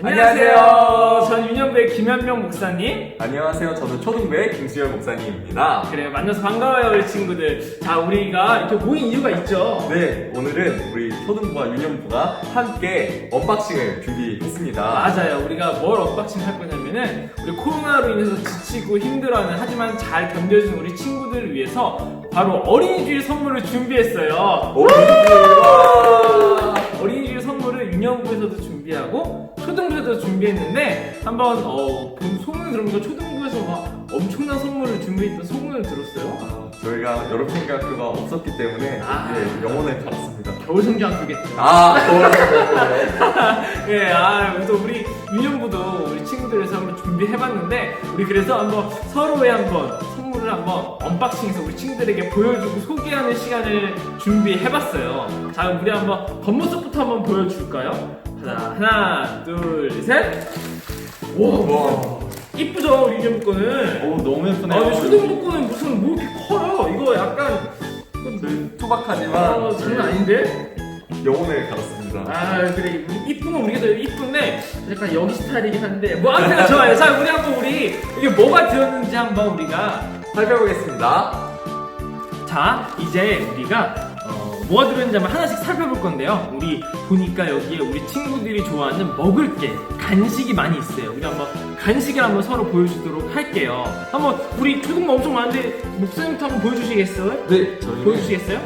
안녕하세요. 전 유년부의 김현명 목사님. 안녕하세요. 저는 초등부의 김수열 목사님입니다. 그래요. 만나서 반가워요, 우리 친구들. 자, 우리가 이렇게 모인 이유가 있죠. 네, 오늘은 우리 초등부와 유년부가 함께 언박싱을 준비했습니다. 맞아요. 우리가 뭘 언박싱 할 거냐면은 우리 코로나로 인해서 지치고 힘들어하는 하지만 잘 견뎌준 우리 친구들을 위해서 바로 어린이주일 선물을 준비했어요. 오, 선물을 유년부에서도 준비하고 초등부에서도 준비했는데 한번 어, 본 소문을 들으니까 초등부에서 막 엄청난 선물을 준비했던 소문을 들었어요. 아, 저희가 여름생각교가 없었기 때문에 아. 예, 영혼을 갈았습니다. 겨울 성장학교겠죠. 아, 예, 아, 그래서 우리 유년부도 우리 친구들에서 한번 준비해봤는데, 우리 그래서 한번 서로의 한번 선물을 한번 언박싱해서 우리 친구들에게 보여주고 소개하는 시간을 준비해봤어요. 자, 그럼 우리 한번 겉모습부터 한번 보여줄까요? 하나, 하나, 둘, 셋. 와, 와, 이쁘죠, 유년부 거는. 오, 너무 아, 예쁘네요. 근데 초등부 거는 무슨 뭐 이렇게 커요? 이거 약간, 저희 투박하지만 아, 장난 아닌데? 영혼을 갈았습니다. 아 그래 이쁜 건 우리가 더 이쁜데 약간 여기 스타일이긴 한데 뭐 아무튼 좋아요 자 우리 한번 우리 이게 뭐가 들었는지 한번 우리가 살펴보겠습니다. 자 이제 우리가 어, 뭐가 들었는지 한번 하나씩 살펴볼 건데요 우리 보니까 여기에 우리 친구들이 좋아하는 먹을 게 간식이 많이 있어요 우리 한번 간식을 한번 서로 보여주도록 할게요 한번 우리 초등부 엄청 많은데 목사님부터 한번 보여주시겠어요? 네, 저희는 보여주시겠어요?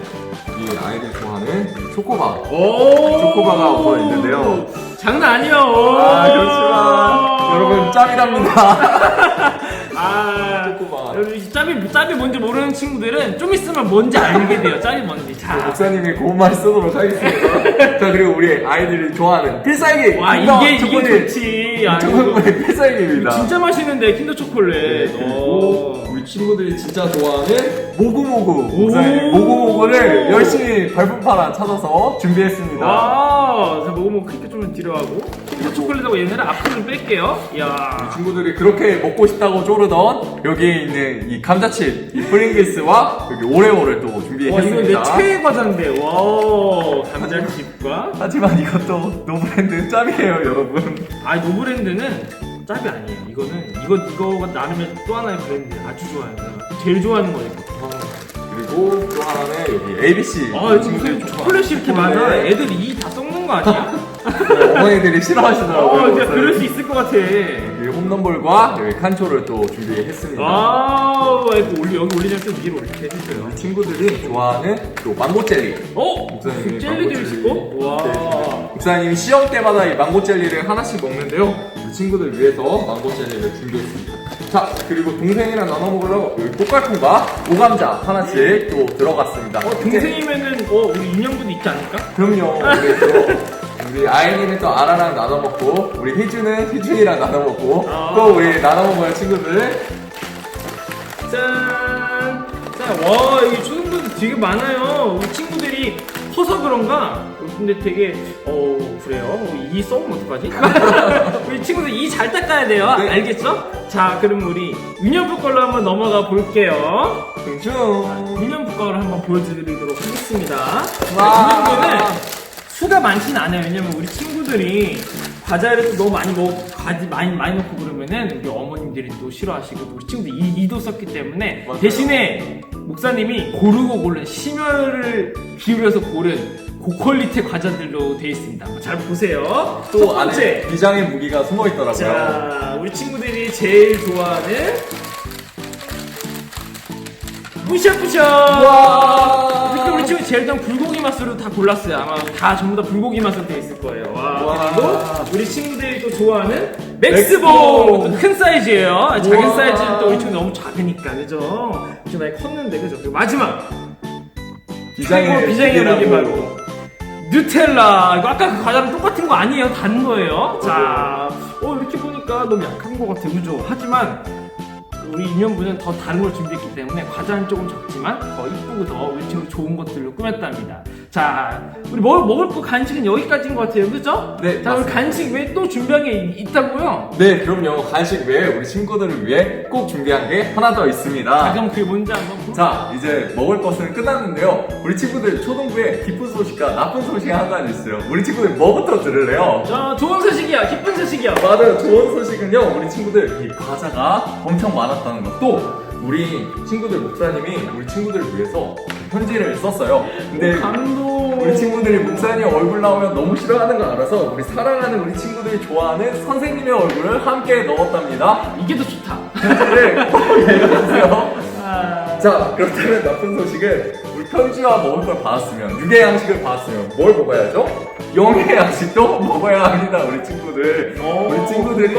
이 아이들 좋아하는 이 초코바. 오 초코바가 뭐가 있는데요. 장난 아니에요 아, 그렇지만 여러분 짭이랍니다. 아, 초코바. 여러분 짭이 짭이 뭔지 모르는 친구들은 좀 있으면 뭔지 알게 돼요. 짭이 뭔지. 자, 목사님이 고운 말 쓰도록 하겠습니다. 자 그리고 우리 아이들이 좋아하는 필살기. 와 이게 이게 초콜릿. 좋지. 아, 이거 초콜릿 필살기입니다. 진짜 맛있는데 킨더 초콜릿. 네, 그리고 오. 우리 친구들이 진짜 좋아하는 모구모구 오. 목사님 모구모구를 열심히 발품파라 찾아서 준비했습니다. 와, 자 먹으면 크게 좀 뒤로 하고 킨더 초콜릿하고 얘네를 앞으로 좀 뺄게요. 이야. 친구들이 그렇게 먹고 싶다고 쪼르던 여기에 있는 이 감자칩, 이 프링글스와 여기 오레오를 또와 준비했습니다. 이건 내 최애 과자인데. 와, 감자칩과. 하지만 이것도 노브랜드 짭이에요, 여러분. 아 노브랜드는 짭이 아니에요. 이거는 이거 이거가 나름의 또 하나의 브랜드 아주 좋아요. 내가 제일 좋아하는 거예요. 그리고 또 하나는 여기 ABC. 아, 여기 무슨 초콜릿이 이렇게 많아? 애들 이 다 썩는 거 아니야? 어머니들이 싫어하시더라고요. 어, 진짜 그럴 수 있을 것 같아. 여기 홈런볼과 여기 칸초를 또 준비했습니다. 아, 이거 올리, 여기 올리면 좀 위로 이렇게 해주세요. 친구들이 좋아하는 또 망고 젤리. 어? 목사님이 젤리도 망고 있고? 와. 네. 목사님이 시험 때마다 이 망고 젤리를 하나씩 먹는데요. 우리 친구들 위해서 망고 젤리를 준비했습니다. 자, 그리고 동생이랑 나눠 먹으려고 여기 꽃갈콘과 오감자 하나씩 또 들어갔습니다. 어, 동생이면은, 어, 우리 인형분도 있지 않을까? 그럼요. 또 우리 아이니는 또 아라랑 나눠 먹고 우리 희주는 희준이랑 나눠 먹고 아. 또 우리 나눠 먹을 친구들 짠! 자, 와, 여기 초등부도 되게 많아요. 우리 친구들이 커서 그런가? 근데 되게, 어, 그래요. 어, 이 썩으면 어떡하지? 우리 친구들 이 잘 닦아야 돼요. 네. 알겠죠? 자, 그럼 우리 윤현부 걸로 한번 넘어가 볼게요. 둥충 윤현부 거를 한번 보여드리도록 하겠습니다. 와. 윤현부는 수가 많진 않아요. 왜냐면 우리 친구들이 과자를 또 너무 많이 먹, 과지 많이 많이 먹고 그러면은 우리 어머님들이 또 싫어하시고 또 우리 친구들 이, 이도 썼기 때문에 맞아요. 대신에 목사님이 고르고 고른 심혈을 기울여서 고른 고퀄리티 과자들로 되어 있습니다. 잘 보세요. 첫 또 번째. 안에 비장의 무기가 숨어 있더라고요. 자, 우리 친구들이 제일 좋아하는 뿌셔뿌셔. 좀 불고기 맛으로 다 골랐어요. 아마 다 전부 다 불고기 맛으로 되어 있을 거예요. 와. 와. 그리고 우리 친구들이 또 좋아하는 맥스봉. 또큰 사이즈예요. 작은. 사이즈는 또 우리 친구 너무 작으니까 그죠? 좀 많이 컸는데 그죠? 그리고 마지막 비장의 비장의. 무기 바로 누텔라 이거 아까 그 과자랑 똑같은 거 아니에요 다른 거예요 자 어, 이렇게 보니까 너무 약한 거 같아 그죠 하지만 우리 인연부는 더 다른 걸 준비했기 때문에 과자는 조금 적지만 더 이쁘고 더 우리 친구 좋은 것들로 꾸몄답니다 자, 우리 먹을, 먹을 거 간식은 여기까지인 것 같아요. 그죠? 네, 자, 우리 맞습니다. 간식 외에 또 준비한 게 있- 있다고요? 네, 그럼요. 간식 외에 우리 친구들을 위해 꼭 준비한 게 하나 더 자, 있습니다. 그럼 그게 뭔지 한번 볼까요? 자, 이제 먹을 것은 끝났는데요. 우리 친구들 초등부에 기쁜 소식과 나쁜 소식이 한 가지 있어요. 우리 친구들 뭐부터 들을래요? 자, 좋은 소식이야. 기쁜 소식이야. 맞아요. 좋은 소식은요. 우리 친구들 이 과자가 엄청 많았다는 것도 우리 친구들 목사님이 우리 친구들을 위해서 편지를 썼어요. 근데 감동. 우리 친구들이 목사님 얼굴 나오면 너무 싫어하는 거 알아서 우리 사랑하는 우리 친구들이 좋아하는 선생님의 얼굴을 함께 넣었답니다. 이게 더 좋다. 편지를 꼭 읽어주세요. 아, 자, 그렇다면 나쁜 소식은 편지와 먹을 걸 받았으면 육의 양식을 받았으면 뭘 먹어야죠? 영의 양식도 먹어야 합니다, 우리 친구들. 오, 우리 친구들이.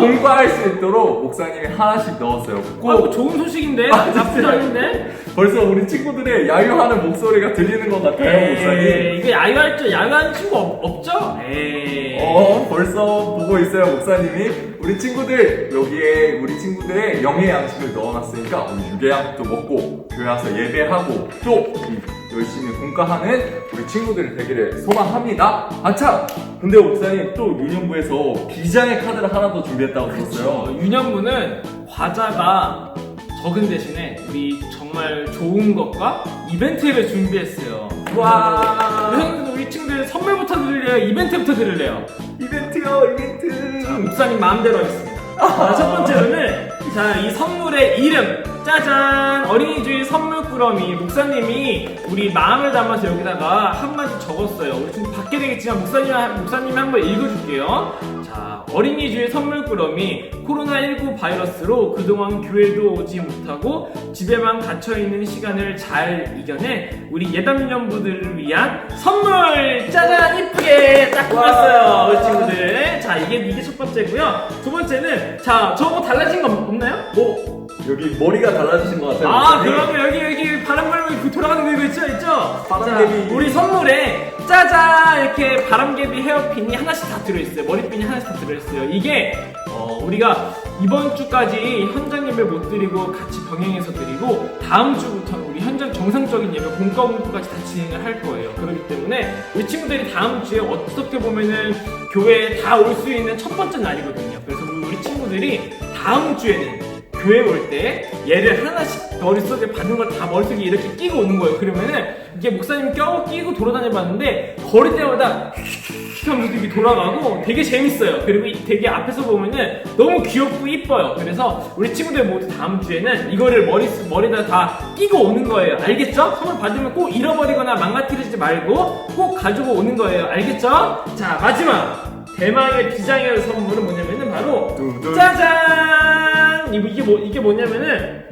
공부할 수 있도록 목사님이 하나씩 넣었어요. 꼭 어, 좋은 소식인데? 아, 나쁘지? 않은데? 벌써 우리 친구들의 야유하는 목소리가 들리는 것 같아요, 목사님. 에이, 이거 야유할 줄, 야유하는 친구 없, 없죠? 에이. 어, 벌써 보고 있어요, 목사님이. 우리 친구들, 여기에 우리 친구들의 영의 양식을 넣어놨으니까, 우리 육의 양식도 먹고, 교회 와서 예배하고, 또, 이 열심히 공과하는 우리 친구들이 되기를 소망합니다. 아, 참! 근데 목사님, 또 유년부에서 비장의 카드를 하나 더 준비했다고 들었어요. 어, 유년부는 과자가 적은 대신에 우리 정말 좋은 것과 이벤트를 준비했어요. 와. 형님들, 우리 친구들 선물부터 드릴래요? 이벤트부터 드릴래요? 이벤트요, 이벤트! 자, 목사님 마음대로 하겠습니다. 자, 첫 번째로는 자, 이 선물의 이름. 짜잔! 어린이주의 선물 꾸러미. 목사님이 우리 마음을 담아서 여기다가 한마디 적었어요. 우리 지금 받게 되겠지만 목사님, 목사님이 한번 읽어줄게요. 자, 어린이 주의 선물 꾸러미. 코로나19 바이러스로 그동안 교회도 오지 못하고 집에만 갇혀 있는 시간을 잘 이겨내 우리 예담년부들을 위한 선물! 짜잔! 이쁘게 딱 꾸몄어요. 우리 친구들. 자, 이게, 이게 첫 번째고요. 두 번째는, 자, 저거 달라진 거 없나요? 뭐, 여기 머리가 달라지신 것 같아요. 아. 그러면 여기, 여기 바람 불면 그 돌아가는 거 이거 있죠? 있죠? 바람개비. 자, 우리 선물에 짜잔! 이렇게 바람개비 헤어핀이 하나씩 다 들어있어요. 머리핀이 하나씩 다 들어있어요. 이게, 어, 우리가 이번 주까지 현장 예배 못 드리고 같이 병행해서 드리고 다음 주부터는 우리 현장 정상적인 예배 공과 공부까지 다 진행을 할 거예요. 그렇기 때문에 우리 친구들이 다음 주에 어떻게 보면은 교회에 다 올 수 있는 첫 번째 날이거든요. 그래서 우리 친구들이 다음 주에는 교회 올 때 얘를 하나씩 머릿속에 받는 걸 다 머릿속에 이렇게 끼고 오는 거예요. 그러면은 이게 목사님 껴 끼고 돌아다녀 봤는데 걸을 때마다 휙 하면서 이렇게 돌아가고 되게 재밌어요. 그리고 이- 되게 앞에서 보면은 너무 귀엽고 이뻐요. 그래서 우리 친구들 모두 다음 주에는 이거를 머리, 머리다 다 끼고 오는 거예요. 알겠죠? 선물 받으면 꼭 잃어버리거나 망가뜨리지 말고 꼭 가지고 오는 거예요. 알겠죠? 자, 마지막! 대망의 비장의 선물은 뭐냐면은 바로 두둔. 짜잔! 이거- 이게 뭐 이게 뭐냐면은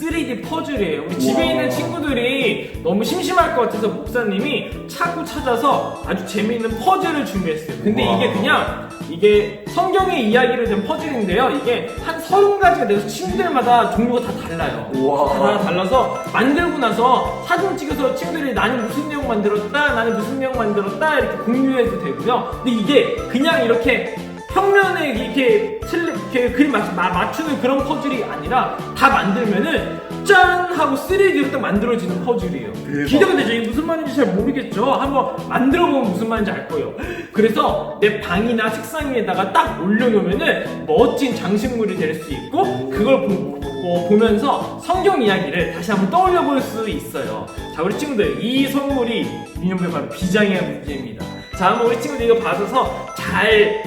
3D 퍼즐이에요. 우리 집에 우와. 있는 친구들이 너무 심심할 것 같아서 목사님이 찾고 찾아서 아주 재미있는 퍼즐을 준비했어요. 근데 우와. 이게 그냥 이게 성경의 이야기로 된 퍼즐인데요. 이게 한 서른 가지가 돼서 친구들마다 종류가 다 달라요. 다 달라서 만들고 나서 사진 찍어서 친구들이 나는 무슨 내용 만들었다, 나는 무슨 내용 만들었다 이렇게 공유해도 되고요. 근데 이게 그냥 이렇게 평면에 이렇게 틀 이렇게 그림 맞추는 그런 퍼즐이 아니라 다 만들면은 짠 하고 3D로 딱 만들어지는 퍼즐이에요. 대박. 기대가 되죠. 이게 무슨 말인지 잘 모르겠죠. 한번 만들어 보면 무슨 말인지 알 거예요. 그래서 내 방이나 책상 위에다가 딱 올려놓으면은 멋진 장식물이 될 수 있고 그걸 보, 어, 보면서 성경 이야기를 다시 한번 떠올려 볼 수 있어요. 자, 우리 친구들 이 선물이 민영배 바로 비장의 문제입니다. 자, 한번 우리 친구들 이거 받아서 잘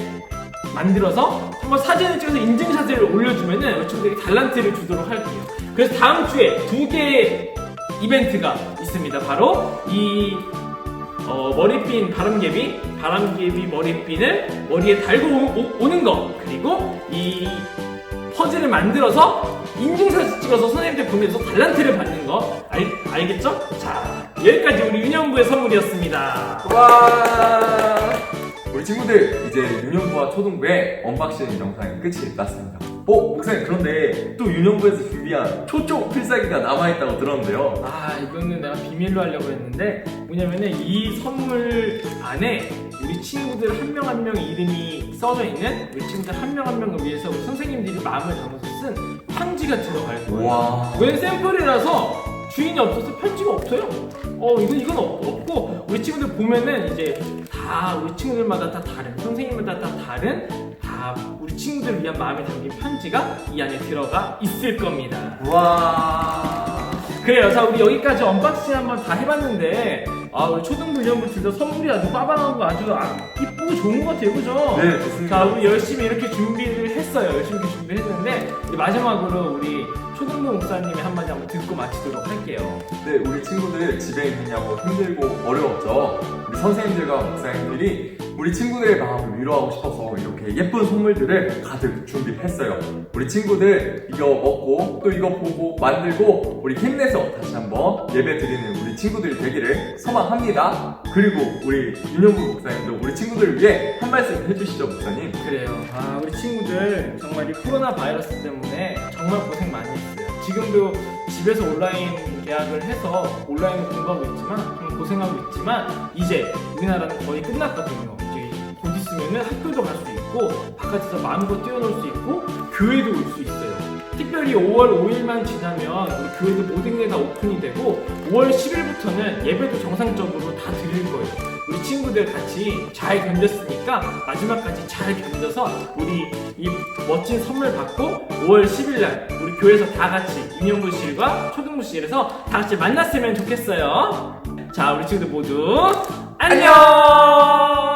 만들어서 한번 사진을 찍어서 인증샷을 올려주면은 친구들이 달란트를 주도록 할게요. 그래서 다음 주에 두 개의 이벤트가 있습니다. 바로 이 어, 머리핀 바람개비, 바람개비 머리핀을 머리에 달고 오, 는 거, 그리고 이 퍼즐을 만들어서 인증사진 찍어서 선생님한테 보내서 달란트를 받는 거, 알, 알겠죠? 자, 여기까지 우리 윤영부의 선물이었습니다. 와 우리 친구들 이제 유년부와 초등부의 언박싱 영상이 끝이 났습니다. 어 목사님 그런데 또 유년부에서 준비한 초쪽 필살기가 남아있다고 들었는데요. 아, 이거는 내가 비밀로 하려고 했는데, 뭐냐면은 이 선물 안에 우리 친구들 한 명 한 명 이름이 써져 있는 우리 친구들 한 명 한 명을 위해서 우리 선생님들이 마음을 담아서 쓴 편지가 들어갈 거예요. 와웬 샘플이라서 주인이 없어서 편지가 없어요. 어 이건 이건 없, 없고 우리 친구들 보면은 이제 다 우리 친구들마다 다 다른 선생님마다 다 다른 다 우리 친구들을 위한 마음이 담긴 편지가 이 안에 들어가 있을 겁니다. 와. 그래요. 자, 우리 여기까지 언박싱 한번 다 해봤는데, 아, 우리 초등부 유형부들도 선물이 아주 빠방한 거 아주 아, 이쁘고 좋은 것 같아요. 그죠? 네, 좋습니다. 자, 우리 열심히 이렇게 준비를 했어요. 열심히 이렇게 준비를 했는데, 이제 마지막으로 우리 초등부 목사님의 한마디 한번 듣고 마치도록 할게요. 네, 우리 친구들 집에 있느냐고 힘들고 어려웠죠. 선생님들과 목사님들이 우리 친구들의 마음을 위로하고 싶어서 이렇게 예쁜 선물들을 가득 준비했어요. 우리 친구들 이거 먹고 또 이거 보고 만들고 우리 힘내서 다시 한번 예배 드리는 우리 친구들이 되기를 소망합니다. 그리고 우리 윤영구 목사님도 우리 친구들을 위해 한 말씀 해주시죠, 목사님. 그래요. 아, 우리 친구들 정말 이 코로나 바이러스 때문에 정말 고생 많이 했어요. 지금도 집에서 온라인 계약을 해서 온라인으로 공부하고 있지만 좀 고생하고 있지만 이제 우리나라는 거의 끝났거든요. 이제 곧 있으면은 학교도 갈 수 있고 바깥에서 마음껏 뛰어놀 수 있고 교회도 올 수 있어요. 특별히 5월 5일만 지나면 우리 교회도 모든 게 다 오픈이 되고 5월 10일부터는 예배도 정상적으로 다 드릴 거예요. 우리 친구들 같이 잘 견뎠으니까 마지막까지 잘 견뎌서 우리 이 멋진 선물 받고 5월 10일 날 우리 교회에서 다 같이 인형부실과 초등부실에서 다 같이 만났으면 좋겠어요. 자, 우리 친구들 모두 안녕!